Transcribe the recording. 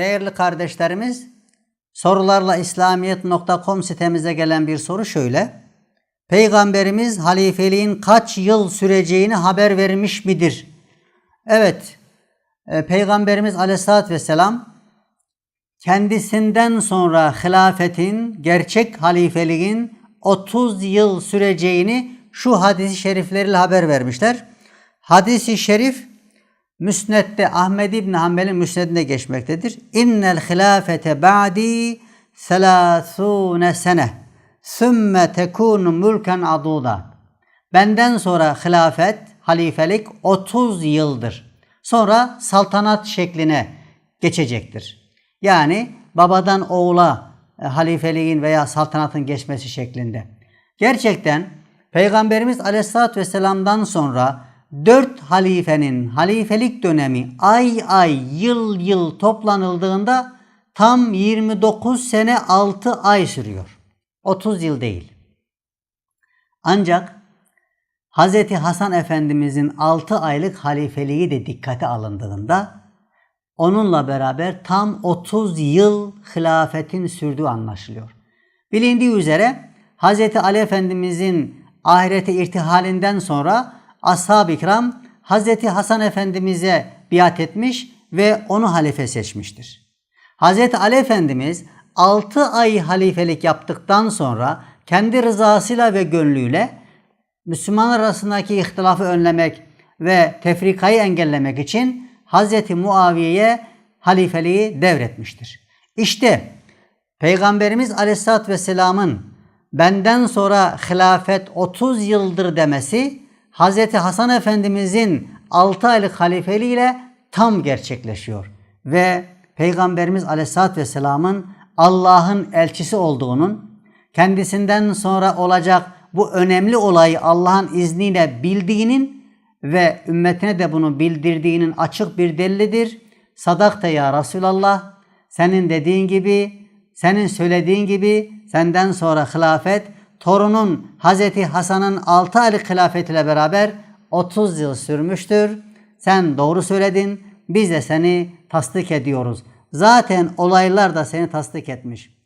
Değerli kardeşlerimiz, sorularla İslamiyet.com sitemize gelen bir soru şöyle. Peygamberimiz halifeliğin kaç yıl süreceğini haber vermiş midir? Evet, e, Peygamberimiz Aleyhisselatü Vesselam kendisinden sonra hilafetin, gerçek halifeliğin 30 yıl süreceğini şu hadisi şerifleriyle haber vermişler. Hadisi şerif Müsned'de Ahmed İbni Hanbel'in müsnedinde geçmektedir. İnnel hilafete ba'di selasune sene sümme tekunu mülken aduda. Benden sonra hilafet, halifelik 30 yıldır. Sonra saltanat şekline geçecektir. Yani babadan oğula e, halifeliğin veya saltanatın geçmesi şeklinde. Gerçekten Peygamberimiz Aleyhisselatü Vesselam'dan sonra dört halifenin halifelik dönemi ay ay yıl yıl toplanıldığında tam 29 sene 6 ay sürüyor. 30 yıl değil. Ancak Hz. Hasan Efendimizin 6 aylık halifeliği de dikkate alındığında onunla beraber tam 30 yıl hilafetin sürdüğü anlaşılıyor. Bilindiği üzere Hz. Ali Efendimizin ahirete irtihalinden sonra ashab-ı kiram Hz. Hasan Efendimiz'e biat etmiş ve onu halife seçmiştir. Hz. Ali Efendimiz 6 ay halifelik yaptıktan sonra kendi rızasıyla ve gönlüyle Müslümanlar arasındaki ihtilafı önlemek ve tefrikayı engellemek için Hz. Muaviye'ye halifeliği devretmiştir. İşte Peygamberimiz Aleyhisselatü Vesselam'ın benden sonra hilafet 30 yıldır demesi Hz. Hasan Efendimizin 6 aylık halifeliğiyle tam gerçekleşiyor. Ve Peygamberimiz Aleyhisselatü Vesselam'ın Allah'ın elçisi olduğunun, kendisinden sonra olacak bu önemli olayı Allah'ın izniyle bildiğinin ve ümmetine de bunu bildirdiğinin açık bir delilidir. Sadakta ya Resulallah, senin dediğin gibi, senin söylediğin gibi senden sonra hilafet torunun Hazreti Hasan'ın 6 aylık hilafetiyle beraber 30 yıl sürmüştür. Sen doğru söyledin. Biz de seni tasdik ediyoruz. Zaten olaylar da seni tasdik etmiş.